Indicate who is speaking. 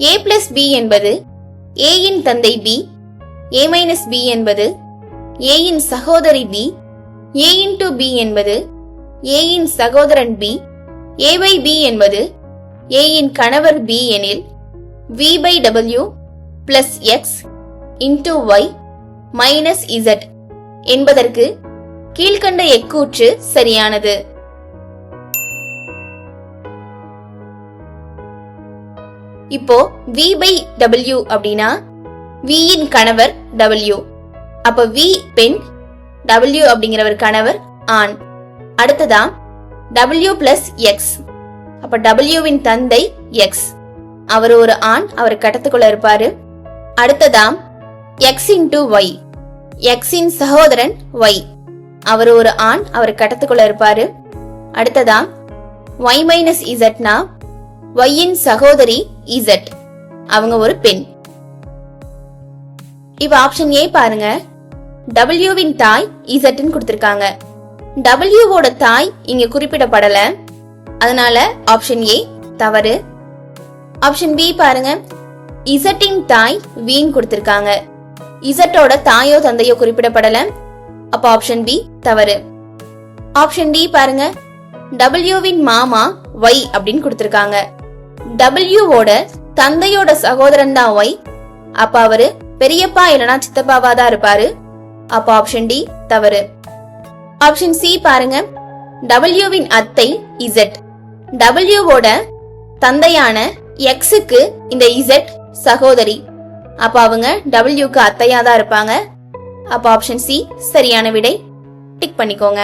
Speaker 1: ஏ plus B என்பது ஏயின் தந்தை B A minus B என்பது ஏயின் சகோதரி பி ஏ இன்டு பி என்பது ஏயின் சகோதரன் பி ஏ பை பி என்பது ஏயின் கணவர் பி எனில் V by W plus X into Y minus Z என்பதற்கு கீழ்கண்ட எக்கூற்று சரியானது. இப்போ வி பை டபிள்யூ அப்படின்னா வியின் கணவர் டபிள்யூ அப்ப வி பெண் டபிள்யூ அப்படிங்கிறவர் கணவர் ஆண். அடுத்ததா டபிள்யூ பிளஸ் எக்ஸ் அப்ப டபிள்யூவின் தந்தை எக்ஸ் அவர் ஒரு ஆண் அவர் கட்டத்துக்குள்ள இருப்பாரு. அடுத்ததாம் எக்ஸ் இன்டு ஒய் எக்ஸின் சகோதரன் ஒய் அவர் ஒரு ஆண் அவர் கடத்துக்குள்ள இருப்பாரு. அடுத்ததா ஒய் மைனஸ் இசட்னா ஒய்யின் சகோதரி இசட். அவங்க ஒரு பெண். இப்ப ஆப்ஷன் ஏ பாருங்க. டபிள்யூவின் தாய் இசட்னு கொடுத்திருக்காங்க. டபிள்யூவோட தாய் இங்க குறிப்பிடப்படல. அதனால ஆப்ஷன் ஏ தவறு. ஆப்ஷன் பி பாருங்க. இசட்டின் தாய் வீன் கொடுத்திருக்காங்க. இசட்டோட தாயோ தந்தையோ குறிப்பிடப்படல. அப்ப ஆப்ஷன் பி தவறு. ஆப்ஷன் டி பாருங்க. டபிள்யூவின் மாமா ஒய் அப்படின்னு கொடுத்திருக்காங்க. டபிள்யூவோட தந்தையோட சகோதரன் தான் ஒய் அப்ப அவரு பெரியப்பா இல்லனா சித்தப்பாவா தான் இருப்பாரு? அப்ப ஆப்ஷன் டி தவறு. ஆப்ஷன் சி பாருங்க. டபிள்யூவின் அத்தை இசட் டபிள்யூவோட தந்தையான எக்ஸுக்கு இந்த இசட் சகோதரி. அப்ப அவங்க டபிள்யூக்கு அத்தையா தான் இருப்பாங்க. அப்ப ஆப்ஷன் சி சரியான விடை. டிக் பண்ணிக்கோங்க.